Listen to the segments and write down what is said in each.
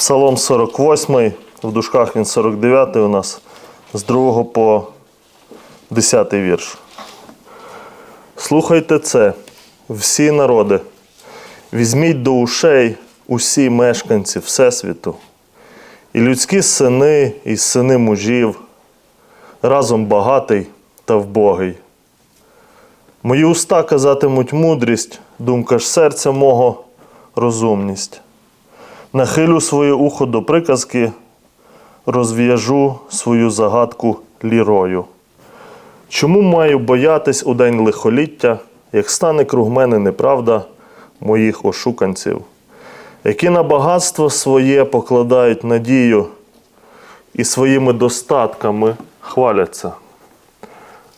Псалом 48, в дужках він 49 у нас, з 2 по 10 вірш. Слухайте це, всі народи, візьміть до ушей усі мешканці Всесвіту, і людські сини, і сини мужів, разом багатий та вбогий. Мої уста казатимуть мудрість, думка ж серця мого розумність. Нахилю своє ухо до приказки, розв'яжу свою загадку лірою. Чому маю боятись у день лихоліття, як стане круг мене неправда моїх ошуканців, які на багатство своє покладають надію і своїми достатками хваляться.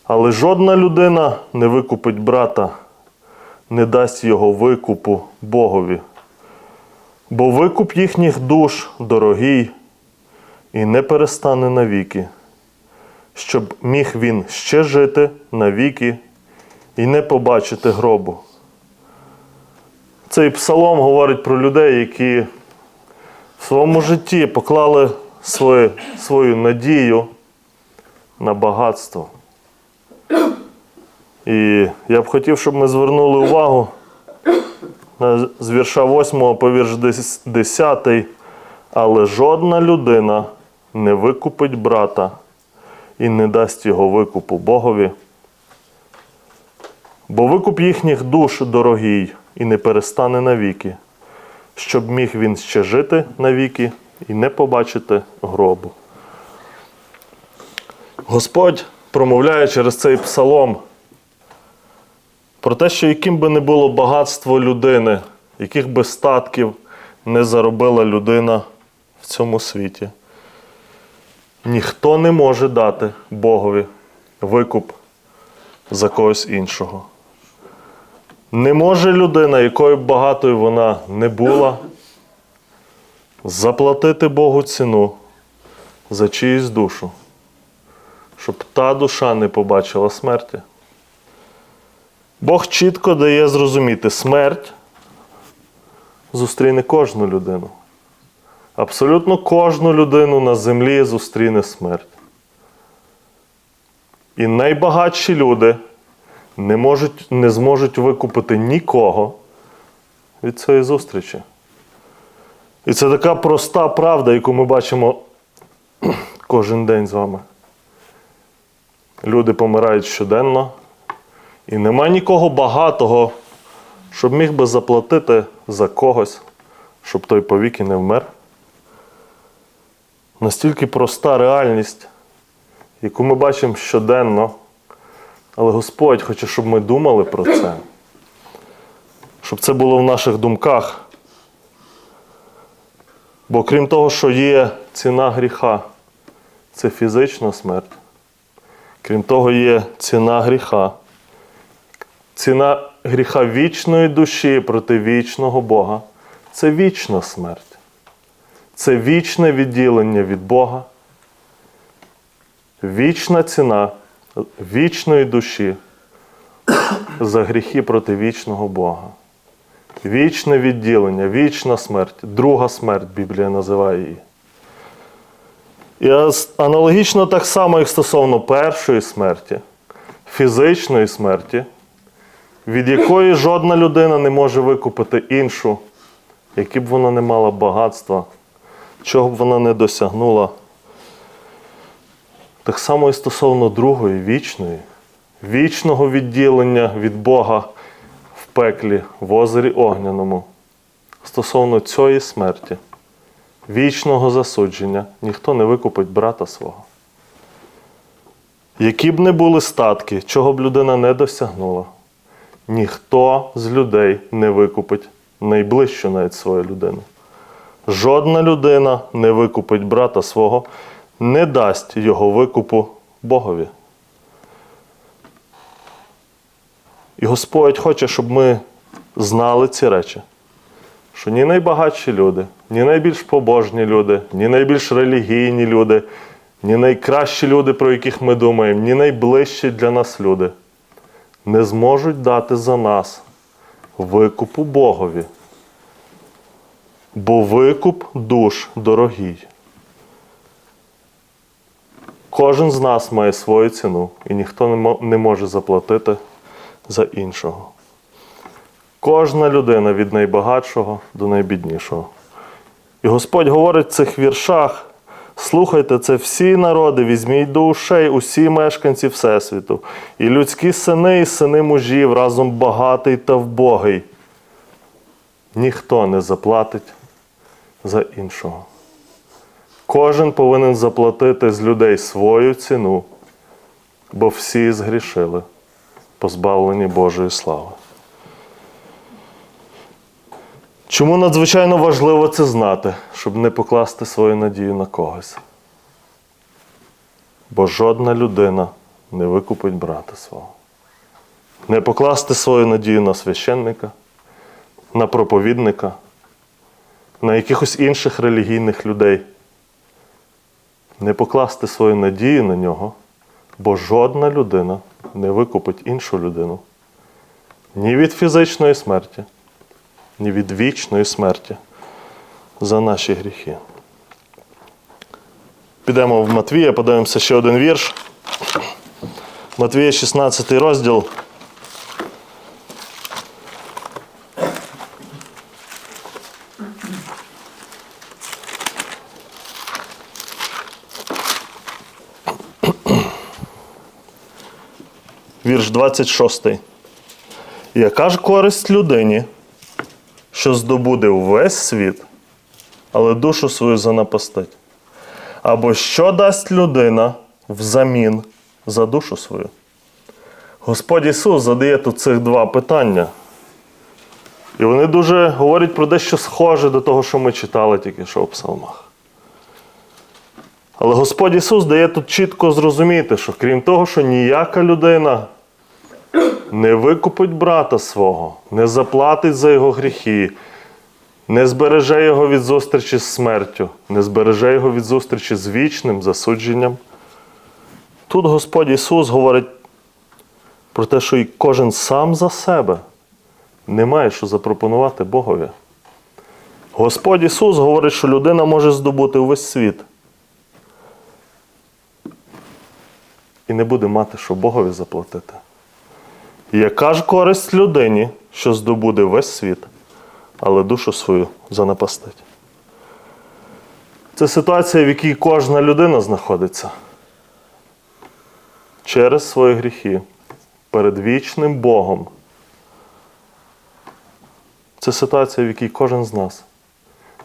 Але жодна людина не викупить брата, не дасть його викупу Богові. Бо викуп їхніх душ дорогий і не перестане навіки, щоб міг він ще жити навіки і не побачити гробу. Цей псалом говорить про людей, які в своєму житті поклали свою, свою надію на багатство. І я б хотів, щоб ми звернули увагу з вірша 8 по вірш 10. Але жодна людина не викупить брата і не дасть його викупу Богові. Бо викуп їхніх душ дорогий і не перестане навіки, щоб міг він ще жити навіки і не побачити гробу. Господь промовляє через цей псалом про те, що яким би не було багатство людини, яких би статків не заробила людина в цьому світі, ніхто не може дати Богові викуп за когось іншого. Не може людина, якою б багатою вона не була, заплатити Богу ціну за чиюсь душу, щоб та душа не побачила смерті. Бог чітко дає зрозуміти, смерть зустріне кожну людину. Абсолютно кожну людину на землі зустріне смерть. І найбагатші люди не, можуть, не зможуть викупити нікого від цієї зустрічі. І це така проста правда, яку ми бачимо кожен день з вами. Люди помирають щоденно. І нема нікого багатого, щоб міг би заплатити за когось, щоб той повіки не вмер. Настільки проста реальність, яку ми бачимо щоденно. Але Господь хоче, щоб ми думали про це, щоб це було в наших думках. Бо крім того, що є ціна гріха, це фізична смерть. Крім того, є ціна гріха. Ціна гріха вічної душі проти вічного Бога це вічна смерть. Це вічне відділення від Бога. Вічна ціна вічної душі за гріхи проти вічного Бога. Вічне відділення, вічна смерть, друга смерть Біблія називає її. І аналогічно так само, як стосовно першої смерті, фізичної смерті від якої жодна людина не може викупити іншу, які б вона не мала багатства, чого б вона не досягнула. Так само і стосовно другої, вічної, вічного відділення від Бога в пеклі, в озері Огняному. Стосовно цієї смерті, вічного засудження, ніхто не викупить брата свого. Які б не були статки, чого б людина не досягнула ніхто з людей не викупить найближчу навіть свою людину. Жодна людина не викупить брата свого, не дасть його викупу Богові. І Господь хоче, щоб ми знали ці речі, що ні найбагатші люди, ні найбільш побожні люди, ні найбільш релігійні люди, ні найкращі люди, про яких ми думаємо, ні найближчі для нас люди не зможуть дати за нас викупу Богові. бо викуп душ дорогий. Кожен з нас має свою ціну, і ніхто не може заплатити за іншого. Кожна людина від найбагатшого до найбіднішого. І Господь говорить в цих віршах: слухайте це всі народи, візьміть до ушей усі мешканці Всесвіту, і людські сини, і сини мужів, разом багатий та вбогий. Ніхто не заплатить за іншого. Кожен повинен заплатити з людей свою ціну, бо всі згрішили, позбавлені Божої слави. Чому надзвичайно важливо це знати, щоб не покласти свою надію на когось? Бо жодна людина не викупить брата свого. Не покласти свою надію на священника, на проповідника, на якихось інших релігійних людей. Не покласти свою надію на нього, бо жодна людина не викупить іншу людину ні від фізичної смерті, ні від вічної смерті за наші гріхи. Підемо в Матвія, подивимося ще один вірш. Матвія, 16 розділ. Вірш 26. Яка ж користь людині, що здобуде увесь світ, але душу свою занапастить? Або що дасть людина взамін за душу свою? Господь Ісус задає тут цих два питання. І вони дуже говорять про дещо схоже до того, що ми читали тільки що в псалмах. Але Господь Ісус дає тут чітко зрозуміти, що крім того, що ніяка людина не викупить брата свого, не заплатить за його гріхи, не збереже його від зустрічі з смертю, не збереже його від зустрічі з вічним засудженням. Тут Господь Ісус говорить про те, що і кожен сам за себе не має що запропонувати Богові. Господь Ісус говорить, що людина може здобути увесь світ. І не буде мати, що Богові заплатити. Яка ж користь людині, що здобуде весь світ, але душу свою занапастить? Це ситуація, в якій кожна людина знаходиться через свої гріхи перед вічним Богом. Це ситуація, в якій кожен з нас.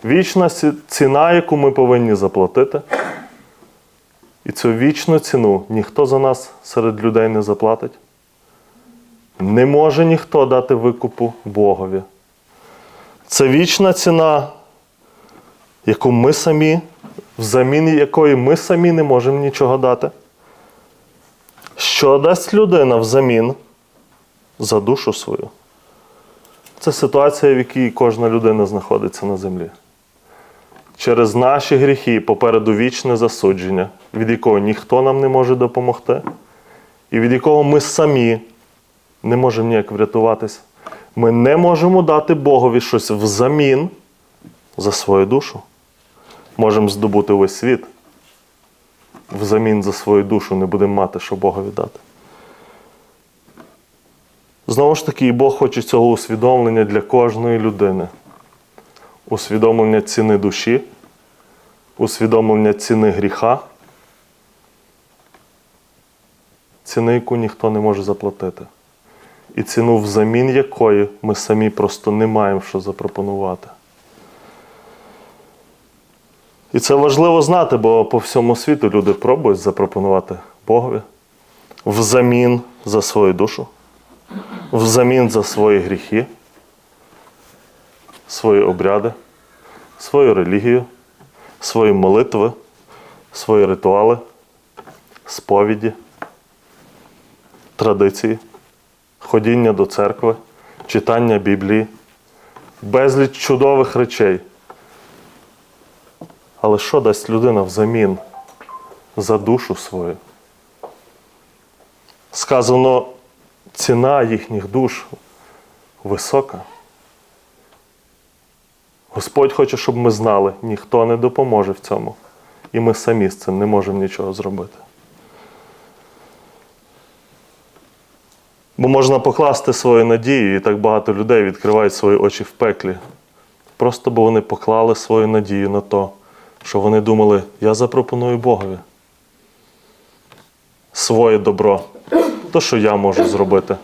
Вічна ціна, яку ми повинні заплатити. І цю вічну ціну ніхто за нас серед людей не заплатить. Не може ніхто дати викупу Богові. Це вічна ціна, яку ми самі, взамін якої ми самі не можемо нічого дати. Що дасть людина взамін за душу свою? Це ситуація, в якій кожна людина знаходиться на землі. Через наші гріхи попереду вічне засудження, від якого ніхто нам не може допомогти, і від якого ми самі не можемо ніяк врятуватись. Ми не можемо дати Богові щось взамін за свою душу. Можемо здобути весь світ. Взамін за свою душу не будемо мати, що Богові дати. Знову ж таки, і Бог хоче цього усвідомлення для кожної людини. Усвідомлення ціни душі, усвідомлення ціни гріха, ціни, яку ніхто не може заплатити. І ціну взамін якої ми самі просто не маємо що запропонувати. І це важливо знати, бо по всьому світу люди пробують запропонувати Богові взамін за свою душу, взамін за свої гріхи, свої обряди, свою релігію, свої молитви, свої ритуали, сповіді, традиції, ходіння до церкви, читання Біблії, безліч чудових речей. Але що дасть людина взамін за душу свою? Сказано, ціна їхніх душ висока. Господь хоче, щоб ми знали, ніхто не допоможе в цьому. І ми самі з цим не можемо нічого зробити. Бо можна покласти свою надію, і так багато людей відкривають свої очі в пеклі. Просто бо вони поклали свою надію на то, що вони думали, я запропоную Богові своє добро, то, що я можу зробити.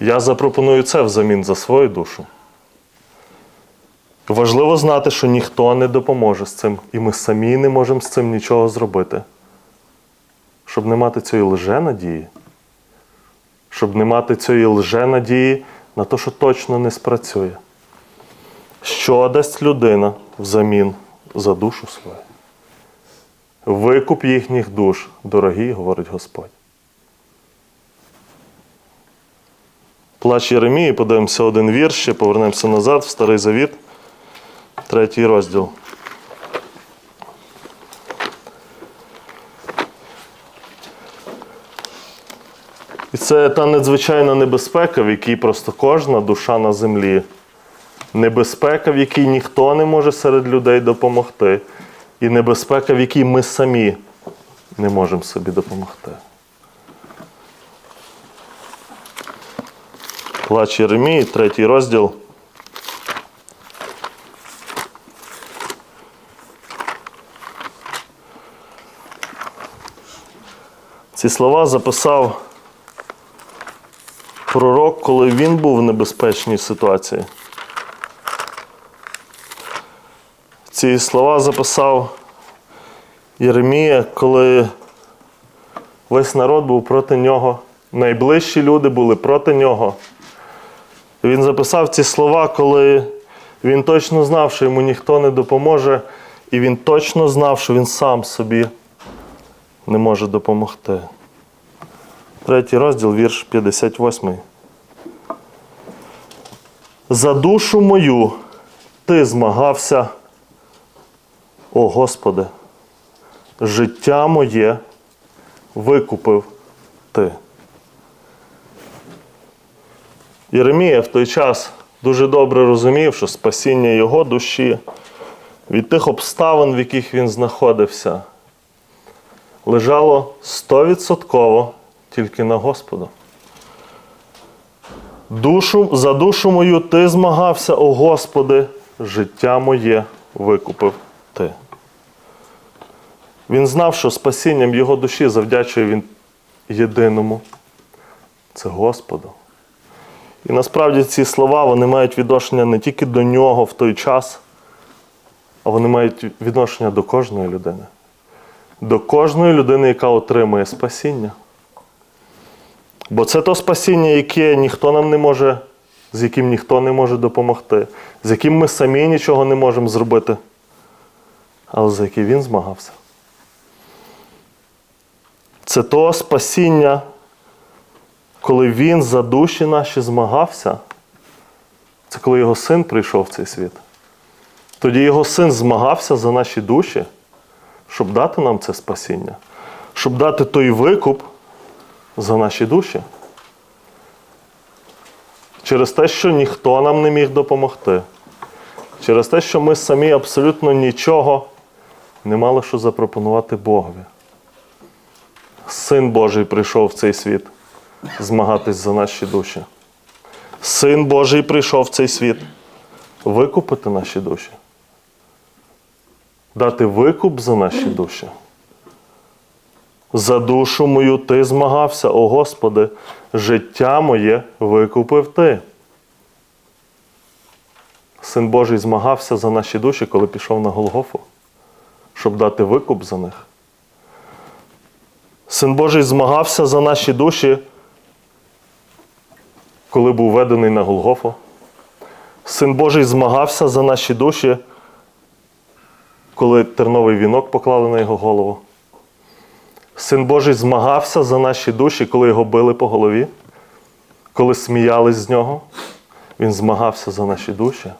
Я запропоную це взамін за свою душу. Важливо знати, що ніхто не допоможе з цим, і ми самі не можемо з цим нічого зробити. Щоб не мати цієї лженадії, щоб не мати цієї лженадії на те, що точно не спрацює. Що дасть людина взамін за душу свою? Викуп їхніх душ, дорогі, говорить Господь. Плач Єремії, подивимося один вірш, ще повернемося назад в Старий Завіт, третій розділ. І це та надзвичайна небезпека, в якій просто кожна душа на землі. Небезпека, в якій ніхто не може серед людей допомогти. І небезпека, в якій ми самі не можемо собі допомогти. Плач Єремії, третій розділ. Ці слова записав пророк, коли він був в небезпечній ситуації. Ці слова записав Єремія, коли весь народ був проти нього, найближчі люди були проти нього. Він записав ці слова, коли він точно знав, що йому ніхто не допоможе, і він точно знав, що він сам собі не може допомогти. Третій розділ, вірш 58. За душу мою ти змагався, о Господи, життя моє викупив ти. Єремія в той час дуже добре розумів, що спасіння його душі від тих обставин, в яких він знаходився, лежало стовідсотково тільки на Господу. Душу, за душу мою ти змагався, о Господи, життя моє викупив ти. Він знав, що спасінням його душі завдячує він єдиному. Це Господу. І насправді ці слова вони мають відношення не тільки до нього в той час, а вони мають відношення до кожної людини. До кожної людини, яка отримує спасіння. Бо це то спасіння, яке ніхто нам не може, з яким ніхто не може допомогти, з яким ми самі нічого не можемо зробити, але за яке він змагався. Це то спасіння, коли він за душі наші змагався. Це коли його син прийшов в цей світ. Тоді його син змагався за наші душі, щоб дати нам це спасіння, щоб дати той викуп за наші душі. Через те, що ніхто нам не міг допомогти. Через те, що ми самі абсолютно нічого не мали що запропонувати Богові. Син Божий прийшов в цей світ змагатись за наші душі. Син Божий прийшов в цей світ викупити наші душі. Дати викуп за наші душі. За душу мою ти змагався, о Господи, життя моє викупив ти. Син Божий змагався за наші душі, коли пішов на Голгофу, щоб дати викуп за них. Син Божий змагався за наші душі, коли був ведений на Голгофу. Син Божий змагався за наші душі, коли терновий вінок поклали на його голову. Син Божий змагався за наші душі, коли його били по голові, коли сміялись з нього. Він змагався за наші душі.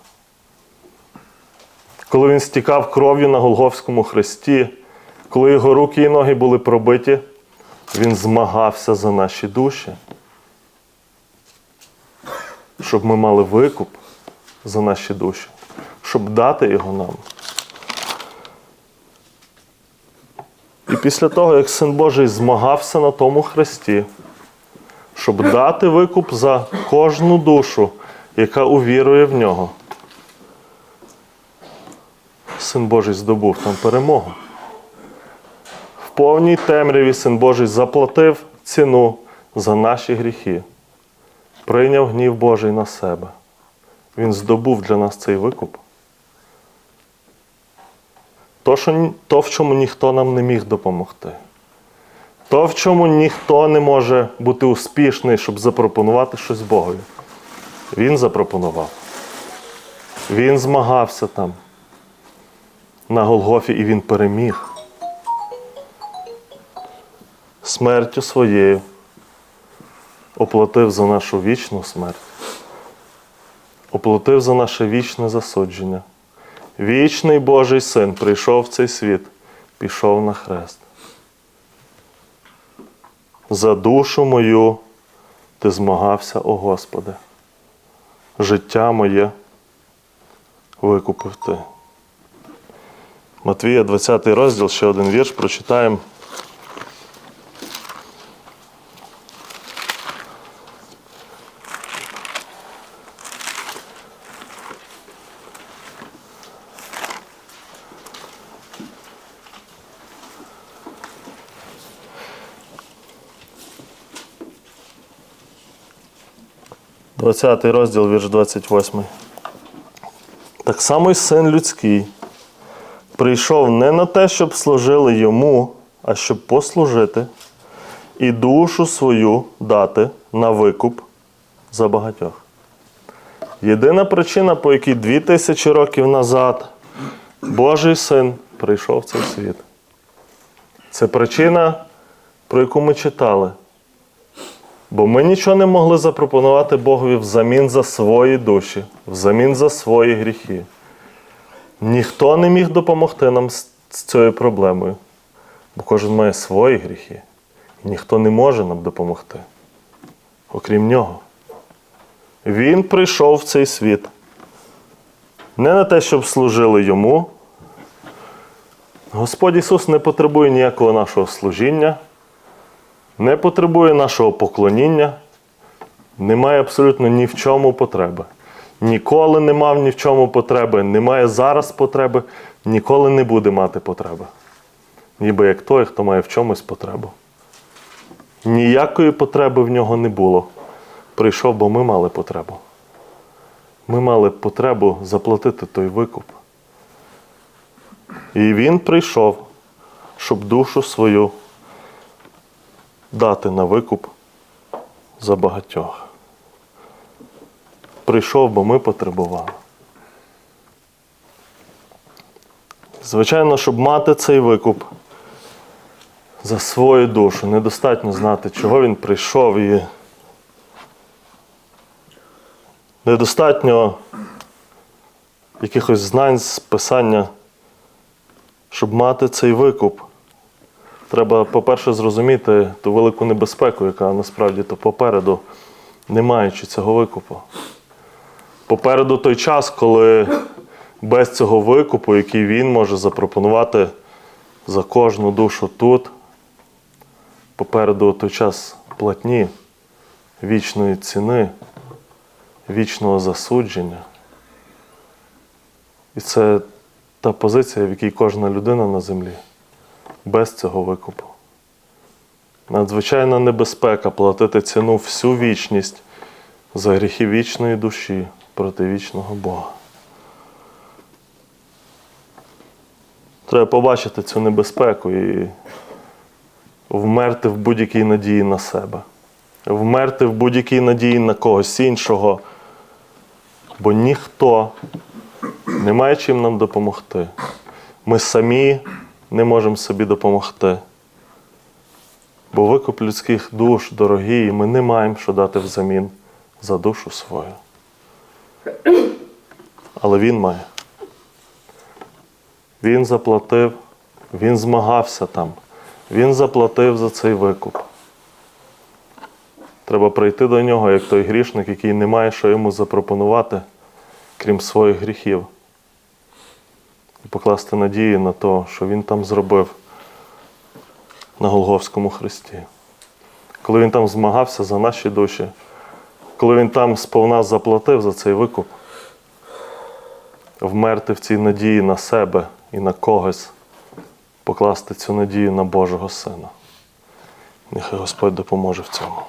Коли він стікав кров'ю на Голговському хресті, коли його руки і ноги були пробиті, він змагався за наші душі. Щоб ми мали викуп за наші душі. щоб дати його нам. І після того, як Син Божий змагався на тому хресті, щоб дати викуп за кожну душу, яка увірує в нього, Син Божий здобув там перемогу. В повній темряві Син Божий заплатив ціну за наші гріхи, прийняв гнів Божий на себе. Він здобув для нас цей викуп. То, що, то, в чому ніхто нам не міг допомогти. То, в чому ніхто не може бути успішний, щоб запропонувати щось Богові. Він запропонував. Він змагався там на Голгофі і він переміг. Смертю своєю оплатив за нашу вічну смерть, оплатив за наше вічне засудження. Вічний Божий син прийшов в цей світ, пішов на хрест. За душу мою ти змагався, о Господи. Життя моє викупив ти. Матвія, 20 розділ, ще один вірш, прочитаємо. Двадцятий розділ, вірш 28. Так само й син людський прийшов не на те, щоб служили йому, а щоб послужити і душу свою дати на викуп за багатьох. Єдина причина, по якій дві тисячі років назад Божий син прийшов в цей світ. Це причина, про яку ми читали. Бо ми нічого не могли запропонувати Богові взамін за свої душі, взамін за свої гріхи. Ніхто не міг допомогти нам з, цією проблемою, бо кожен має свої гріхи. І ніхто не може нам допомогти, окрім нього. Він прийшов в цей світ не на те, щоб служили йому. Господь Ісус не потребує ніякого нашого служіння не потребує нашого поклоніння, не має абсолютно ні в чому потреби. Ніколи не мав ні в чому потреби, не має зараз потреби, ніколи не буде мати потреби. Ніби як той, хто має в чомусь потребу. Ніякої потреби в нього не було. Прийшов, бо ми мали потребу. Ми мали потребу заплатити той викуп. І він прийшов, щоб душу свою дати на викуп за багатьох. Прийшов, бо ми потребували. Звичайно, щоб мати цей викуп за свою душу, недостатньо знати, чого він прийшов і недостатньо якихось знань з писання, щоб мати цей викуп. Треба, по-перше, зрозуміти ту велику небезпеку, яка насправді то попереду, не маючи цього викупу. Попереду той час, коли без цього викупу, який він може запропонувати за кожну душу тут, попереду той час платні, вічної ціни, вічного засудження. І це та позиція, в якій кожна людина на землі без цього викупу. Надзвичайна небезпека платити ціну всю вічність за гріхи вічної душі проти вічного Бога. Треба побачити цю небезпеку і вмерти в будь-якій надії на себе, вмерти в будь-якій надії на когось іншого, бо ніхто не має чим нам допомогти. Ми самі не можемо собі допомогти. Бо викуп людських душ дорогий, і ми не маємо що дати взамін за душу свою. Але він має. Він заплатив, він змагався там, він заплатив за цей викуп. Треба прийти до нього, як той грішник, який не має що йому запропонувати, крім своїх гріхів. Покласти надії на те, що Він там зробив на Голговському хресті. Коли Він там змагався за наші душі, коли Він там сповна заплатив за цей викуп, вмерти в цій надії на себе і на когось, покласти цю надію на Божого Сина. Нехай Господь допоможе в цьому.